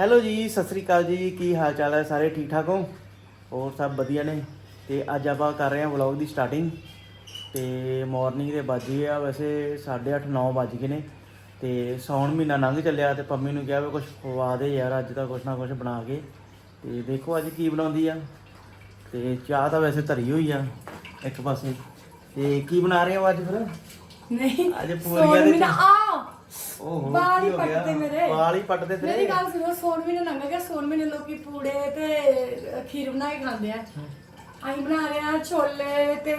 Hello ਜੀ ਸਤਿ ਸ੍ਰੀ ਅਕਾਲ ਜੀ। ਕੀ ਹਾਲ ਚਾਲ ਹੈ? ਸਾਰੇ ਠੀਕ ਠਾਕ ਹੋ? ਹੋਰ ਸਭ ਵਧੀਆ ਨੇ? ਤੇ ਅੱਜ ਆਪਾਂ ਕਰ ਰਹੇ ਹਾਂ ਵਲੌਗ ਦੀ ਸਟਾਰਟਿੰਗ ਤੇ ਮਾਰਨਿੰਗ ਦੇ ਵੱਜੇ ਆ ਵੈਸੇ 8:30 9 ਵੱਜ ਗਏ ਨੇ। ਤੇ ਸੌਣ ਮਹੀਨਾ ਲੰਘ ਚੱਲਿਆ ਤੇ ਪੰਮੀ ਨੂੰ ਕਿਹਾ ਵੀ ਕੁਝ ਖਵਾ ਦੇ ਯਾਰ ਅੱਜ ਤਾਂ ਕੁਝ ਨਾ ਕੁਝ ਬਣਾ ਕੇ। ਤੇ ਦੇਖੋ ਅੱਜ ਕੀ ਬਣਾਉਂਦੀ ਆ। ਤੇ ਚਾਹ ਤਾਂ ਵੈਸੇ ਧਰੀ ਹੋਈ ਆ ਇੱਕ ਪਾਸੇ। ਤੇ ਕੀ ਬਣਾ ਰਹੇ ਹੋ ਅੱਜ ਫਿਰ? ਨਹੀਂ ਅੱਜ ਪੂਰੀਆਂ ਦੇ ਆ ਓਹੋ ਵਾਲ ਹੀ ਕੀ ਹੋ ਗਿਆ? ਪੱਟਦੇ ਮੇਰੇ। ਵਾਲ ਹੀ ਪੱਟਦੇ ਮੇਰੀ ਤੇਰੇ ਗੱਲ ਸੁਣੋ ਸੌਣ ਮਹੀਨੇ ਲੰਘ ਗਿਆ ਸੌਣ ਮਹੀਨੇ ਲੋਕੀ ਪੂੜੇ ਤੇ ਖੀਰ ਬਣਾ ਕੇ ਖਾਂਦੇ ਆ। ਅਸੀਂ ਬਣਾ ਰਹੇ ਆ ਛੋਲੇ ਤੇ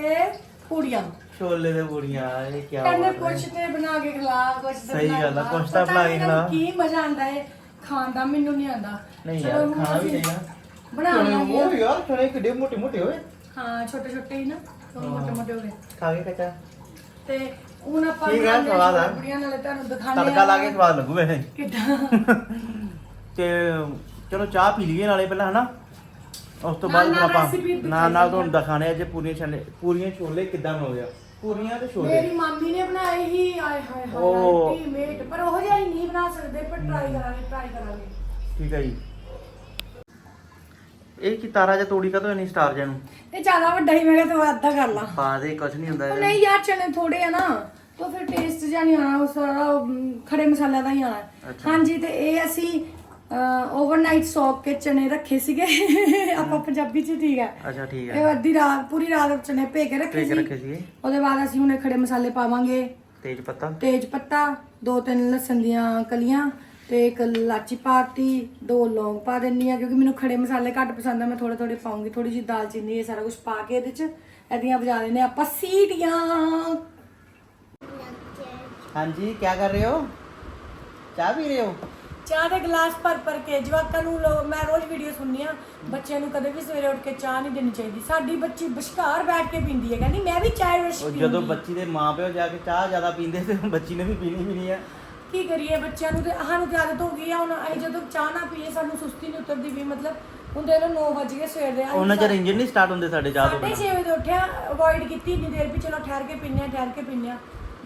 ਪੂੜੀਆਂ। ਛੋਲੇ ਦੇ ਪੂੜੀਆਂ ਇਹ ਕੀ ਕਹਿੰਦੇ ਬਾਤ ਹੈ। ਕੁਛ ਤੇ ਬਣਾ ਕੇ ਖਿਲਾ ਕੁਛ ਤੇ ਸਹੀ ਬਣਾ ਗੱਲ ਆ, ਖਿਲਾ। ਕੁਛ ਤਾਂ ਪਤਾ ਬਣਾ ਕੇ ਨੀ ਖਿਲਾ। ਕੀ ਮਜ਼ਾ ਆਂਦਾ ਹੈ ਖਾਣ ਦਾ ਮੈਨੂੰ ਨਹੀਂ ਆਂਦਾ ਨਹੀਂ ਯਾਰ ਹੁਣ ਖਾਣਾ ਵੀ ਅਸੀਂ ਚਾਹੀਦਾ ਬਣਾ ਲਾਂਗੇ ਉਹ ਯਾਰ ਚਣੇ ਕਿੱਡੇ ਮੋਟੇ ਮੋਟੇ ਹੋਏ ਹਾਂ ਛੋਟੇ ਛੋਟੇ ਹੀ ਨਾ ਉਹ ਮੋਟੇ ਮੋਟੇ ਹੋ ਗਏ ਖਾ ਕੇ ਕੱਚਾ। ਤੇ ਹੁਣ ਆਪਾਂ ਠੀਕ ਆ, ਬਣਾਉਂਦੇ ਆ ਸਵਾਦ ਆ। ਛੋਲੇ ਪੂੜੀਆਂ ਨਾਲੇ ਤੁਹਾਨੂੰ ਦਿਖਾਣੇ ਤੜਕਾ ਲਾ ਕੇ ਸਵਾਦ ਲੱਗੂ ਵੈਸੇ ਕਿੱਦਾਂ? ਤੇ ਚਲੋ ਚਾਹ ਪੀ ਲਈਏ ਨਾਲੇ ਪਹਿਲਾਂ ਹਨਾ? ਉਸ ਤੋਂ ਬਾਅਦ ਨਾਲ- ਆਪਾਂ ਦਿਖਾਈ ਨਾਲ ਨਾਲ ਤੁਹਾਨੂੰ ਦਿਖਾਣੇ ਅੱਜ ਪੂਰੀਆਂ ਛੋਲੇ ਪੂਰੀਆਂ ਛੋਲੇ ਕਿੱਦਾਂ ਬਣਾਉਂਦੇ ਆ। ਪੂਰੀਆਂ ਤੇ ਛੋਲੇ। ਮੇਰੀ ਮਾਮੀ ਨੇ ਬਣਾਏ ਹੀ ਆਏ ਹਾਏ ਹਾਏ ਉਹ। ਪਰ ਉਹ ਜਿਹਾ ਹੀ ਨਹੀਂ ਬਣਾ ਸਕਦੇ ਪਰ ਟਰਾਈ ਕਰਾਂਗੇ ਟਰਾਈ ਕਰਾਂਗੇ। ਠੀਕ ਹੈ ਜੀ। ਇਹ ਕੀ ਤਾਰਾ ਜਿਹਾ ਤੋੜੀ ਕਦੋਂ ਨਹੀਂ ਸਟਾਰ ਜਿਹਾ ਨੂੰ ਇਹ ਜ਼ਿਆਦਾ ਵੱਡਾ ਹੀ ਮੈਂ ਕਿਹਾ ਤੂੰ ਅੱਧਾ ਕਰ ਲਾ। ਪਾ ਦੇ ਕੁਝ ਨਹੀਂ ਹੁੰਦਾ ਉਹ ਇਹਦੇ। ਨਹੀਂ ਯਾਰ ਚਨੇ ਥੋੜੇ ਆ ਨਾ ਤਾਂ ਫਿਰ ਟੇਸਟ ਜਿਹਾ ਨਹੀਂ ਆਣਾ ਉਸ ਸਾਰਾ ਅਮ, ਖੜੇ ਮਸਾਲਿਆਂ ਦਾ ਹੀ ਆਣਾ ਅੱਛਾ। ਹਾਂਜੀ ਤੇ ਇਹ ਅਸੀਂ ਓਵਰਨਾਈਟ ਸੌਕ ਕੇ ਚਨੇ ਰੱਖੇ ਸੀਗੇ। ਆਪਾਂ ਪੰਜਾਬੀ ਚ ਠੀਕ ਹੈ ਅੱਛਾ ਠੀਕ ਹੈ ਇਹ ਅੱਧੀ ਰਾਤ ਪੂਰੀ ਰਾਤ ਚਨੇ ਭੇ ਕੇ ਰੱਖੇ ਠੀਕ ਸੀ। ਰੱਖੇ ਸੀਗੇ। ਉਹਦੇ ਬਾਅਦ ਅਸੀਂ ਹੁਣੇ ਖੜੇ ਮਸਾਲੇ ਪਾਵਾਂਗੇ। ਤੇਜ ਪੱਤਾ। ਤੇਜ ਪੱਤਾ ਦੋ ਤਿੰਨ ਲਸਣ ਦੀਆਂ ਕਲੀਆਂ ਤੇ ਇੱਕ ਲਾਚੀ ਪਾਤੀ ਦੋ ਲੌਂਗ ਪਾ ਦਿੰਨੀ ਆ ਕਿਉਂਕਿ ਮੈਨੂੰ ਖੜੇ ਮਸਾਲੇ ਘੱਟ ਪਸੰਦ ਆ ਮੈਂ ਥੋੜੇ ਥੋੜੇ ਪਾਉਂਗੀ ਥੋੜੀ ਜਿਹੀ ਦਾਲਚੀਨੀ ਇਹ ਸਾਰਾ ਕੁਝ ਪਾ ਕੇ ਇਹਦੇ ਚ ਇਹਦੀਆਂ ਵਜਾ ਲੈਨੇ ਆਪਾਂ ਸੀਟੀਆਂ। ਹਾਂਜੀ ਕੀ ਕਰ ਰਹੇ ਹੋ? ਚਾਹ ਪੀ ਰਹੇ ਹੋ? ਚਾਹ ਦੇ ਗਲਾਸ ਭਰ ਭਰ ਕੇ ਜਵਾਕਾਂ ਨੂੰ ਲੋ- ਮੈਂ ਰੋਜ਼ ਵੀਡੀਓ ਸੁਣਨੀ ਆ ਬੱਚਿਆਂ ਨੂੰ ਕਦੇ ਵੀ ਸਵੇਰੇ ਉੱਠ ਕੇ ਚਾਹ ਨਹੀਂ ਦੇਣੀ ਚਾਹੀਦੀ। ਸਾਡੀ ਬੱਚੀ ਵਿਚਕਾਰ ਬੈਠ ਕੇ ਪੀਂਦੀ ਹੈ ਕਹਿੰਦੀ ਮੈਂ ਵੀ ਚਾਹ ਰਸ਼ ਉਹ ਜਦੋਂ ਬੱਚੀ ਦੇ ਮਾਪਿਓ ਜਾ ਕੇ ਚਾਹ ਜ਼ਿਆਦਾ ਪੀਂਦੇ ਤੇ ਬੱਚੀ ਨੇ ਵੀ ਪੀਣੀ ਵੀ ਨਹੀਂ ਆ। ਕੀ ਕਰੀਏ ਬੱਚਿਆਂ ਨੂੰ ਤੇ ਸਾਨੂੰ ਤੇ ਆਦਤ ਹੋ ਗਈ ਆ ਹੁਣ ਅਸੀਂ ਜਦੋਂ ਚਾਹ ਨਾ ਪੀਏ ਸਾਨੂੰ ਸੁਸਤੀ ਨਹੀਂ ਉਤਰਦੀ ਵੀ ਮਤਲਬ ਹੁਣ ਦੇ ਲੋ 9 ਵਜ ਗਏ ਸਵੇਰ ਦੇ ਉਹਨਾਂ ਚਿਰ ਇੰਜਨ ਨਹੀਂ ਸਟਾਰਟ ਹੁੰਦੇ ਸਾਡੇ ਚਾਹ ਤੋਂ ਬਿਨਾਂ ਛੇ ਵਜੇ ਉੱਠਿਆ ਅਵੋਇਡ ਕੀਤੀ ਇੰਨੀ ਦੇਰ ਵੀ ਚਲੋ ਠਹਿਰ ਕੇ ਪੀਨੇ ਆ ਠਹਿਰ ਕੇ ਪੀਨੇ ਆ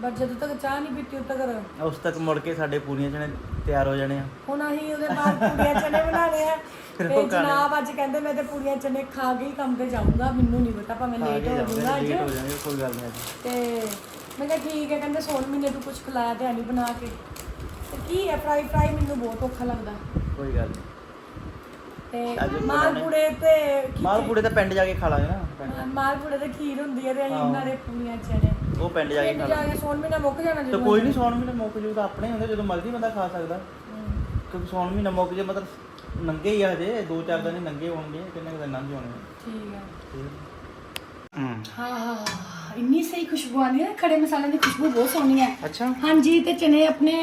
ਜਦੋਂ ਤੱਕ ਚਾਹ ਨਹੀਂ ਪੀਤੀ ਉਦੋਂ ਤੱਕ ਉਸ ਤੱਕ ਮੁੜ ਕੇ ਸਾਡੇ ਪੂਰੀਆਂ ਚਣੇ ਤਿਆਰ ਹੋ ਜਾਣੇ ਆ। ਹੁਣ ਅਸੀਂ ਉਹਦੇ ਬਾਅਦ ਪੂੜੀਆਂ ਚਨੇ ਬਣਾਣੇ ਆ। ਫਿਰ ਤੇ ਉਹ ਖਾਣੇ। ਜਨਾਬ ਅੱਜ ਕਹਿੰਦੇ ਮੈਂ ਤੇ ਪੂੜੀਆਂ ਚਨੇ ਖਾ ਕੇ ਹੀ ਕੰਮ ਤੇ ਜਾਊਂਗਾ ਮੈਨੂੰ ਨਹੀਂ ਪਤਾ ਭਾਵੇਂ ਲੇਟ ਹੋ ਜਾਊਗਾ ਲੇਟ ਹੋ ਅੱਜ ਜਾਵਾਂਗੇ ਕੋਈ ਗੱਲ ਨਹੀਂ ਅੱਜ। ਤੇ ਮੈਂ ਕਿਹਾ ਠੀਕ ਹੈ ਕਹਿੰਦੇ ਸੋਨ ਮਹੀਨੇ ਤੂੰ ਕੁਝ ਖਿਲਾਇਆ ਤੇ ਨਹੀਂ ਬਣਾ ਕੇ। ਤੇ ਕੀ ਹੈ ਫਰਾਈ ਫਰਾਈ ਮੈਨੂੰ ਬਹੁਤ ਔਖਾ ਲੱਗਦਾ। ਕੋਈ ਗੱਲ ਨਹੀਂ। ਤੇ। ਮਾਲਪੂੜੇ ਤੇ ਖੀਰ- ਮਾਲਪੂੜੇ ਤਾਂ ਪਿੰਡ ਜਾ ਕੇ ਖਾ ਲਾਂਗੇ ਨਾ ਪਿੰਡ। ਮਾਲਪੂੜੇ ਤੇ ਖੀਰ ਹੁੰਦੀ ਹੈ ਤੇ ਅਸੀਂ। ਇਹਨਾਂ ਦੇ ਪੂੜੀਆਂ ਚਨੇ। ਉਹ ਪਿੰਡ ਜਾ ਕੇ ਖਾ ਜਾ ਲਾਂਗੇ। ਕੇ ਸੋਨ ਮਹੀਨਾ ਮੁੱਕ ਜਾਣਾ ਤੇ ਜਦੋਂ ਕੋਈ ਨਹੀਂ ਸੌਣ ਮਹੀਨੇ ਮੁੱਕ ਜੂ ਤਾਂ ਆਪਣੇ ਹੁੰਦੇ ਜਦੋਂ ਮਰਜ਼ੀ ਬੰਦਾ ਖਾ ਸਕਦਾ। ਹਮ। ਕਿਉਂਕਿ ਸੌਣ ਮਹੀਨਾ ਮੁੱਕ ਜੇ ਮਤਲਬ ਨੰਗੇ ਹੀ ਆ ਹਜੇ ਦੋ ਚਾਰ ਦਿਨ ਹੀ ਨੰਗੇ ਹੋਣਗੇ ਕਿੰਨੇ ਕੁ ਦਿਨ ਲੰਘ ਜਾਣਗੇ ਠੀਕ ਹੈ। ਹੂੰ ਹਾਂ ਹਾਂ ਹਾਂ, ਇੰਨੀ ਸਹੀ ਖੁਸ਼ਬੂ ਆਉਂਦੀ ਹੈ ਖੜੇ ਮਸਾਲਿਆਂ ਦੀ ਖੁਸ਼ਬੂ ਬਹੁਤ ਸੋਹਣੀ ਹੈ। ਅੱਛਾ। ਹਾਂਜੀ ਤੇ ਚਨੇ ਆਪਣੇ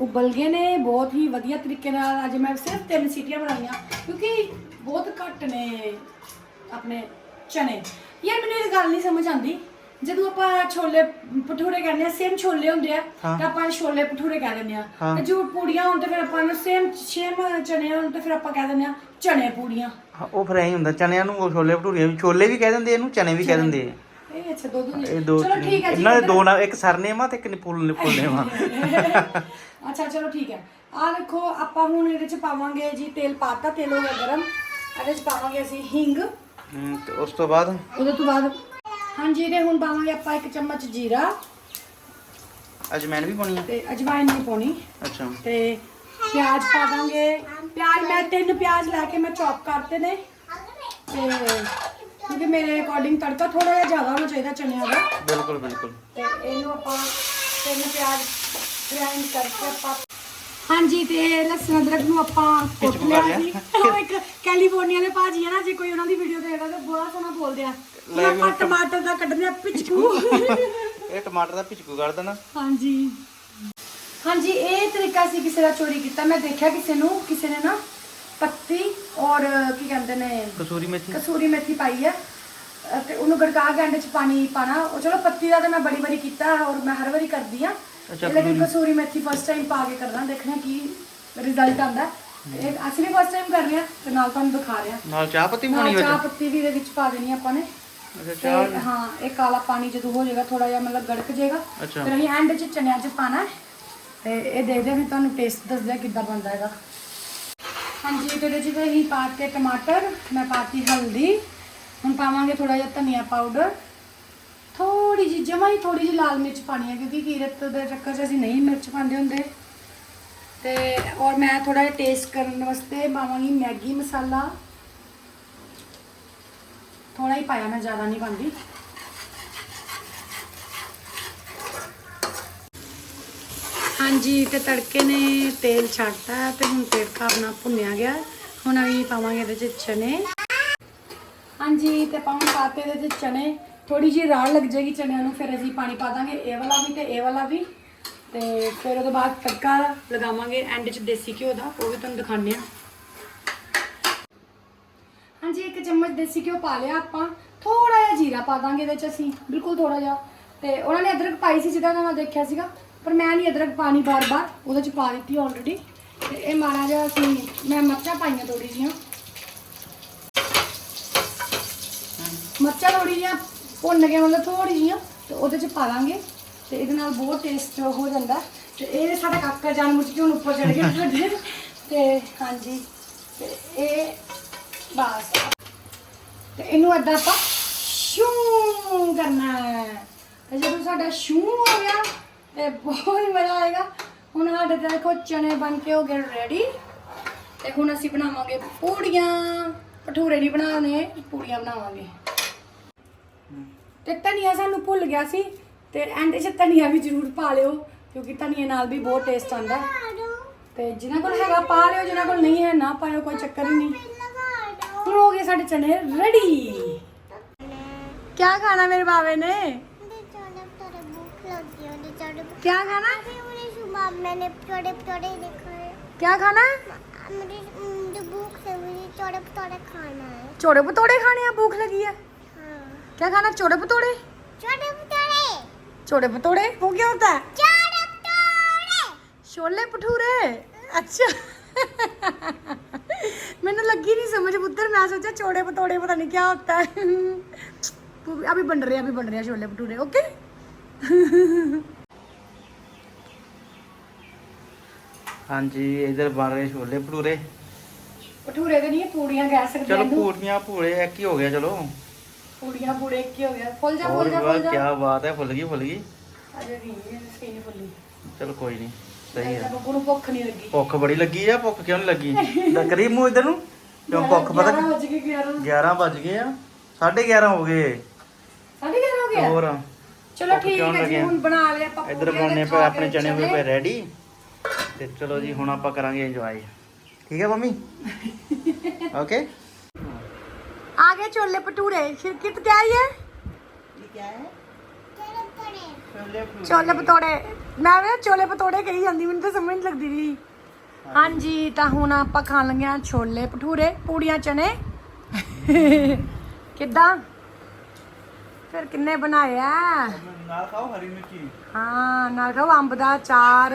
ਉਬਲ ਗਏ ਨੇ ਬਹੁਤ ਹੀ ਵਧੀਆ ਤਰੀਕੇ ਨਾਲ। ਅੱਜ ਮੈਂ ਸਿਰਫ ਤਿੰਨ ਸੀਟੀਆਂ ਬਣਾਈਆਂ ਕਿਉਂਕਿ ਬਹੁਤ ਘੱਟ ਨੇ ਆਪਣੇ ਚਨੇ। ਯਾਰ ਮੈਨੂੰ ਇਹ ਗੱਲ ਨਹੀਂ ਸਮਝ ਆਉਂਦੀ। ਜਦੋਂ ਆਪਾਂ ਛੋਲੇ ਭਟੂਰੇ ਕਹਿੰਦੇ ਆ ਸੇਮ ਛੋਲੇ ਹੁੰਦੇ ਆ। ਤਾਂ ਆਪਾਂ ਛੋਲੇ ਭਟੂਰੇ ਕਹਿ ਦਿੰਦੇ ਆ। ਤੇ ਜੋ ਪੂੜੀਆਂ ਤੇ ਫਿਰ ਆਪਾਂ ਨੂੰ ਸੇਮ ਸੇਮ ਚਨੇ ਤੇ ਫਿਰ ਆਪਾਂ ਕਹਿ ਦਿੰਦੇ ਆ ਚਨੇ ਪੂੜੀਆਂ। ਉਹ ਫਿਰ ਐਂ ਹੁੰਦਾ ਚਨਿਆਂ ਨੂੰ ਛੋਲੇ ਭਟੂਰੇ ਵੀ ਛੋਲੇ ਵੀ ਕਹਿ ਦਿੰਦੇ ਇਹਨੂੰ ਚਨੇ ਵੀ ਕਹਿ ਦਿੰਦੇ ਆ। ਇਹ ਅੱਛਾ ਦੋ ਦੋ ਇਹ ਦੋ ਚਲੋ ਠੀਕ ਹੈ ਜੀ ਇਹਨਾਂ ਦੇ ਦੋ ਨਾ ਇੱਕ ਸਰਨੇਮ ਆ ਤੇ ਇੱਕ ਫੁੱਲ ਨੇਮ ਆ ਅੱਛਾ ਚਲੋ ਠੀਕ ਹੈ। ਆ ਦੇਖੋ ਆਪਾਂ ਹੁਣ ਇਹਦੇ ਚ ਪਾਵਾਂਗੇ ਜੀ ਤੇਲ ਪਾਤਾ ਤੇਲ ਹੋ ਗਿਆ ਗਰਮ। ਇਹਦੇ ਚ ਪਾਵਾਂਗੇ ਅਸੀਂ ਹਿੰਗ। ਤੇ ਉਸ ਤੋਂ ਬਾਅਦ? ਉਹਦੇ ਤੋਂ ਬਾਅਦ ਹਾਂਜੀ ਇਹਦੇ ਹੁਣ ਪਾਵਾਂਗੇ ਆਪਾਂ ਇੱਕ ਚਮਚ ਜੀਰਾ। ਅਜਮੈਨ ਵੀ ਪਾਉਣੀ ਆ? ਤੇ ਅਜਵਾਇਣ ਨਹੀਂ ਪਾਉਣੀ। ਅੱਛਾ। ਤੇ ਪਿਆਜ਼ ਪਾ ਦਾਂਗੇ। ਪਿਆਜ਼ ਮੈਂ ਤਿੰਨ ਪਿਆਜ਼ ਲੈ ਕੇ ਮੈਂ ਚੌਪ ਕਰਤੇ ਨੇ। ਤੇ ਕਿਉਂਕਿ ਮੇਰੇ ਅਕੋਰਡਿੰਗ ਤੜਕਾ ਥੋੜਾ ਜਿਹਾ ਜ਼ਿਆਦਾ ਹੋਣਾ ਚਾਹੀਦਾ ਚਨਿਆਂ ਦਾ। ਬਿਲਕੁਲ ਬਿਲਕੁਲ। ਤੇ ਇਹਨੂੰ ਆਪਾਂ ਤਿੰਨ ਪਿਆਜ਼ ਗ੍ਰਾਈਂਡ ਕਰਕੇ ਆਪਾਂ ਹਾਂਜੀ ਤੇ ਲਸਣ ਅਦਰਕ ਨੂੰ ਆਪਾਂ ਕੁੱਟ ਲਿਆ ਉਹ ਇੱਕ ਕੈਲੀਫੋਰਨੀਆ ਦੇ ਭਾਜੀ ਆ ਨਾ ਜੇ ਕੋਈ ਉਹਨਾਂ ਦੀ ਵੀਡੀਓ ਦੇਖਦਾ ਤਾਂ ਬੜਾ ਸੋਹਣਾ ਬੋਲਦੇ ਆ। ਹੁਣ ਆਪਾਂ ਟਮਾਟਰ ਦਾ ਕੱਢਦੇ ਆ ਪਿਚਕੂ। ਇਹ ਟਮਾਟਰ ਦਾ ਪਿਚਕੂ ਕਰ ਦੇਣਾ ਹਾਂਜੀ। ਹਾਂਜੀ ਇਹ ਤਰੀਕਾ ਸੀ ਕਿਸੇ ਦਾ ਚੋਰੀ ਕੀਤਾ। ਮੈਂ ਦੇਖਿਆ ਕਿਸੇ ਨੂੰ ਕਿਸੇ ਨੇ ਨਾ ਪੱਤੀ ਔਰ ਕੀ ਕਹਿੰਦੇ ਨੇ? ਕਸੂਰੀ ਮੇਥੀ। ਕਸੂਰੀ ਮੇਥੀ ਪਾਈ ਹੈ ਤੇ ਉਹਨੂੰ ਗੜਕਾ ਕੇ ਅੰਡੇ ਚ ਪਾਣੀ ਪਾਣਾ। ਉਹ ਚਲੋ ਪੱਤੀ ਦਾ ਤਾਂ ਮੈਂ ਬੜੀ ਵਾਰੀ ਕੀਤਾ ਔਰ ਮੈਂ ਹਰ ਵਾਰੀ ਕਰਦੀ ਆ। ਲੇਕਿਨ ਕਸੂਰੀ ਮੇਥੀ ਫਸਟ ਟਾਈਮ ਪਾ ਕੇ ਕਰਨਾ। ਦੇਖਣਾ ਕੀ ਰਿਜ਼ਲਟ ਆਉਂਦਾ। ਇਹ ਅਸੀਂ ਵੀ ਫਸਟ ਟਾਈਮ ਕਰ ਰਹੇ ਆ ਤੇ ਨਾਲ ਤੁਹਾਨੂੰ ਦਿਖਾ ਰਹੇ। ਆ ਨਾਲ ਚਾਹ ਪੱਤੀ ਪਾਉਣੀ ਨਾਲ ਵਿੱਚ ਚਾਹ ਪੱਤੀ ਵੀ ਇਹਦੇ ਵਿੱਚ ਪਾ ਦੇਣੀ ਆਪਾਂ ਨੇ। ਅੱਛਾ ਹਾਂ ਇਹ ਕਾਲਾ ਪਾਣੀ ਜਦੋਂ ਹੋ ਜਾਏਗਾ ਥੋੜਾ ਜਿਹਾ ਮਤਲਬ ਗੜਕ ਜਾਏਗਾ। ਫਿਰ ਅਸੀਂ ਐਂਡ ਚ ਚਨਿਆਂ ਚ ਪਾਣਾ। ਤੇ ਇਹ ਦੇਖਦੇ ਫਿਰ ਤੁਹਾਨੂੰ ਟੇਸਟ ਦੱਸਦੇ ਕਿੱਦਾਂ ਬਣਦਾ ਇਹਦਾ ਹਾਂਜੀ ਤੇ ਇਹਦੇ ਚ ਤਾਂ ਅਸੀਂ ਪਾਤੇ ਟਮਾਟਰ, ਮੈਂ ਪਾਤੀ ਹਲਦੀ। ਹੁਣ ਪਾਵਾਂਗੇ ਥੋੜਾ ਜਿਹਾ ਧਨੀਆ ਪਾਊਡਰ ਥੋੜੀ ਜਿਹੀ, ਜਮਾ ਹੀ ਥੋੜੀ ਜਿਹੀ ਲਾਲ ਮਿਰਚ ਪਾਣੀ ਹੈ, ਕਿਉਂਕਿ ਕੀਰਤ ਦੇ ਚੱਕਰ 'ਚ ਅਸੀਂ ਨਹੀਂ ਮਿਰਚ ਪਾਉਂਦੇ ਹੁੰਦੇ। ਤੇ, ਔਰ ਮੈਂ ਥੋੜਾ ਜਿਹਾ ਟੇਸਟ ਕਰਨ ਵਾਸਤੇ ਪਾਵਾਂਗੀ ਮੈਗੀ ਮਸਾਲਾ। ਥੋੜਾ ਹੀ ਪਾਇਆ, ਮੈਂ ਜ਼ਿਆਦਾ ਨਹੀਂ ਪਾਉਂਦੀ। ਹਾਂਜੀ, ਤੇ ਤੜਕੇ ਨੇ ਤੇਲ ਛੱਡਤਾ ਤੇ ਹੁਣ ਤੜਕਾ ਆਪਣਾ ਭੁੰਨਿਆ ਗਿਆ। ਹੁਣ ਅਸੀਂ ਪਾਵਾਂਗੇ ਇਹਦੇ ਚ ਚਨੇ। ਹਾਂਜੀ, ਤੇ ਪਾਉਣ ਪਾਤੇ ਇਹਦੇ ਚ ਚਨੇ। ਥੋੜੀ ਜਿਹੀ ਰਾੜ ਲੱਗ ਜਾਏਗੀ ਚਨਿਆਂ ਨੂੰ, ਫਿਰ ਅਸੀਂ ਪਾਣੀ ਪਾ ਦਾਂਗੇ। ਇਹ ਵਾਲਾ ਵੀ ਤੇ ਇਹ ਵਾਲਾ ਵੀ। ਤੇ ਫਿਰ ਉਹਦੇ ਬਾਅਦ ਤੜਕਾ ਲਗਾਵਾਂਗੇ ਐਂਡ ਚ ਦੇਸੀ ਘਿਓ ਦਾ, ਉਹ ਵੀ ਤੁਹਾਨੂੰ ਦਿਖਾਉਂਦੇ ਆ ਹਾਂਜੀ, ਇੱਕ ਚਮਚ ਦੇਸੀ ਘਿਓ ਪਾ ਲਿਆ ਆਪਾਂ। ਥੋੜਾ ਜਿਹਾ ਜੀਰਾ ਪਾ ਦਾਂਗੇ ਇਹਦੇ ਚ ਅਸੀਂ, ਬਿਲਕੁਲ ਥੋੜਾ ਜਿਹਾ। ਤੇ ਉਹਨਾਂ ਨੇ ਅਦਰਕ ਪਾਈ ਸੀ, ਜਿਹਦਾ ਮੈਂ ਦੇਖਿਆ ਸੀਗਾ। ਪਰ ਮੈਂ ਨਹੀਂ ਅਦਰਕ ਪਾਣੀ ਬਾਰ-ਬਾਰ ਉਹਦੇ ਚ ਪਾ ਦਿੱਤੀ ਆਲਰੇਡੀ ਤੇ ਇਹ ਮਾੜਾ ਜਿਹਾ ਅਸੀਂ ਮੈਂ ਮਿਰਚਾਂ ਪਾਈਆਂ ਥੋੜੀ ਜਿਹੀਆਂ। ਮਿਰਚਾਂ ਥੋੜੀ ਜਿਹੀਆਂ ਭੁੰਨ ਕੇ ਮਤਲਬ ਥੋੜੀ ਜਿਹੀਆਂ ਤੇ ਉਹਦੇ ਚ ਪਾ ਦਾਂਗੇ ਤੇ ਇਹਦੇ ਨਾਲ ਬਹੁਤ ਟੇਸਟ ਹੋ ਜਾਂਦਾ। ਤੇ ਇਹ ਸਾਡਾ ਕਾਕਾ ਜਾਨ ਕੇ ਹੁਣ ਉੱਪਰ ਚੜ ਗਿਆ ਸਾਡੇ। ਤੇ ਹਾਂਜੀ ਤੇ ਇਹ ਬਸ। ਤੇ ਇਹਨੂੰ ਏਦਾਂ ਆਪਾਂ ਸ਼ੂ ਕਰਨਾ ਹੈ। ਤੇ ਜਦੋਂ ਸਾਡਾ ਸ਼ੂ ਹੋ ਗਿਆ ਤੇ ਬਹੁਤ ਹੀ ਮਜ਼ਾ ਆਏਗਾ। ਹੁਣ ਸਾਡੇ ਤੇ ਦੇਖੋ ਚਨੇ ਬਣ ਕੇ ਹੋ ਗਏ ਰੈਡੀ ਤੇ ਹੁਣ ਅਸੀਂ ਬਣਾਵਾਂਗੇ ਪੂੜੀਆਂ। ਭਟੂਰੇ ਨਹੀਂ ਬਣਾਉਣੇ, ਪੂੜੀਆਂ ਬਣਾਵਾਂਗੇ। ਤੇ ਧਨੀਆ ਸਾਨੂੰ ਭੁੱਲ ਗਿਆ ਸੀ ਤੇ ਐਂਡ 'ਚ ਧਨੀਆ ਵੀ ਜ਼ਰੂਰ ਪਾ ਲਿਓ, ਕਿਉਂਕਿ ਧਨੀਆ ਨਾਲ ਵੀ ਬਹੁਤ ਟੇਸਟ ਆਉਂਦਾ। ਹੈ। ਤੇ ਜਿਨ੍ਹਾਂ ਕੋਲ ਹੈਗਾ ਪਾ ਲਿਓ, ਜਿਨ੍ਹਾਂ ਕੋਲ ਨਹੀਂ ਹੈ ਨਾ ਪਾਇਓ, ਕੋਈ ਚੱਕਰ ਹੀ ਨਹੀਂ। ਹੁਣ ਹੋ ਗਏ ਸਾਡੇ ਚਨੇ ਰੈਡੀ ਕੀ ਖਾਣਾ ਮੇਰੇ ਬਾਵੇ ਨੇ? क्या खाना? मैंने थोड़े थोड़े क्या खाना? है मुझे तो भूख लगी थोड़े थोड़े खाना है। छोड़े पतोड़े खाने हैं? भूख लगी है। हाँ। क्या खाना? छोड़े पतोड़े? छोड़े पतोड़े। छोड़े पतोड़े? वो क्या होता है। छोड़े पतोड़े। छोले भटूरे अच्छा। मैंने लगी नहीं समझ पुत्र मैं सोचा छोड़े भटूरे पता नहीं क्या होता है। अभी बन रहे अभी बन रहे छोले भटूरे ओके? ਹਾਂਜੀ ਇਧਰ ਬਣ ਰਹੇ ਛੋਲੇ ਭਟੂਰੇ। ਭਟੂਰੇ ਤੇ ਨਹੀਂ ਪੂੜੀਆਂ ਕਹਿ ਸਕਦੇ ਚਲੋ ਇਹਨੂੰ। ਪੂੜੀਆਂ ਭੂਲੇ ਇੱਕ ਹੀ ਹੋ ਗਿਆ ਚਲੋ। ਪੂੜੀਆਂ ਪੂੜੇ ਕੀ ਹੋ ਗਿਆ। ਫੁੱਲ ਜਾ ਹੋਰ ਫੁੱਲ ਜਾ ਵਾਹ ਫੁੱਲ ਕੀ ਜਾ। ਬਾਤ ਹੈ ਫੁੱਲ ਗਈ ਫੁੱਲ ਗਈ। ਅਜੇ ਨਹੀਂ ਇਹ ਸਹੀ ਫੁੱਲੀ ਚਲੋ ਕੋਈ ਨਹੀਂ ਸਹੀ ਹੈ। ਬੱਬੂ ਨੂੰ ਭੁੱਖ ਨਹੀਂ ਲੱਗੀ। ਭੁੱਖ ਬੜੀ ਲੱਗੀ ਆ ਭੁੱਖ ਕਿਉਂ ਨੀ ਲੱਗੀ? ਤਾਂ ਕਰੀ ਮੂੰਹ ਇਧਰ ਨੂੰ? ਕਿਉਂ ਭੁੱਖ ਪਤਾ 11 ਵਜ ਗਏ 11 11 ਵੱਜ ਗਏ ਆ। 11:30 ਹੋ ਗਏ। ਸਾਢੇ 11 ਹੋ ਗਿਆ ਹੋਰ। ਚਲੋ ਭੁੱਖ ਠੀਕ ਕਿਉਂ ਹੈ ਜੀ? ਹੁਣ ਬਣਾ ਲਿਆ ਆਪਾਂ ਇਧਰ ਪੂੜੀਆਂ ਬਣਨੇ ਪਏ ਖਾ ਆਪਣੇ ਚਣੇ ਹੋਏ। ਪਏ ਰੈਡੀ ਤੇ ਚਲੋ ਜੀ ਹੁਣ ਆਪਾਂ ਕਰਾਂਗੇ ਇੰਜੋਏ ਠੀਕ ਹੈ ਮੰਮੀ? ਓਕੇ ਆ ਗਏ ਛੋਲੇ ਭਟੂਰੇ। ਸ਼ਿਰਕਤ ਕਿਆ ਹੈ ਹੈ? ਛੋਲੇ ਭਟੂਰੇ। ਮੈਂ ਵੀ ਛੋਲੇ ਭਟੂਰੇ ਕਹੀ ਜਾਂਦੀ ਮੈਨੂੰ ਤਾਂ ਸਮਝ ਨਹੀਂ ਲੱਗਦੀ ਵੀ ਹਾਂਜੀ ਤਾਂ ਹੁਣ ਆਪਾਂ ਖਾ ਲਈਆਂ ਛੋਲੇ ਭਟੂਰੇ ਪੂੜੀਆਂ ਚਨੇ। ਕਿੱਦਾਂ? ਫਿਰ ਕਿੰਨੇ ਬਣਾਏ ਆ? ਨਾਲ ਖਾਓ ਹਰੀ ਮਿਰਚੀ। ਹਾਂ ਨਾਲ ਖਾਓ ਅੰਬ ਦਾ ਚਾਰ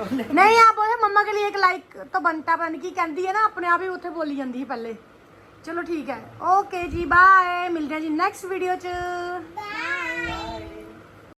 नहीं आप बोले मम्मा के लिए एक लाइक तो बनता बन की कहती है ना अपने आप ही उत्थे बोली जाती है पहले चलो ठीक है ओके जी बाय मिलते हैं जी नेक्स्ट वीडियो च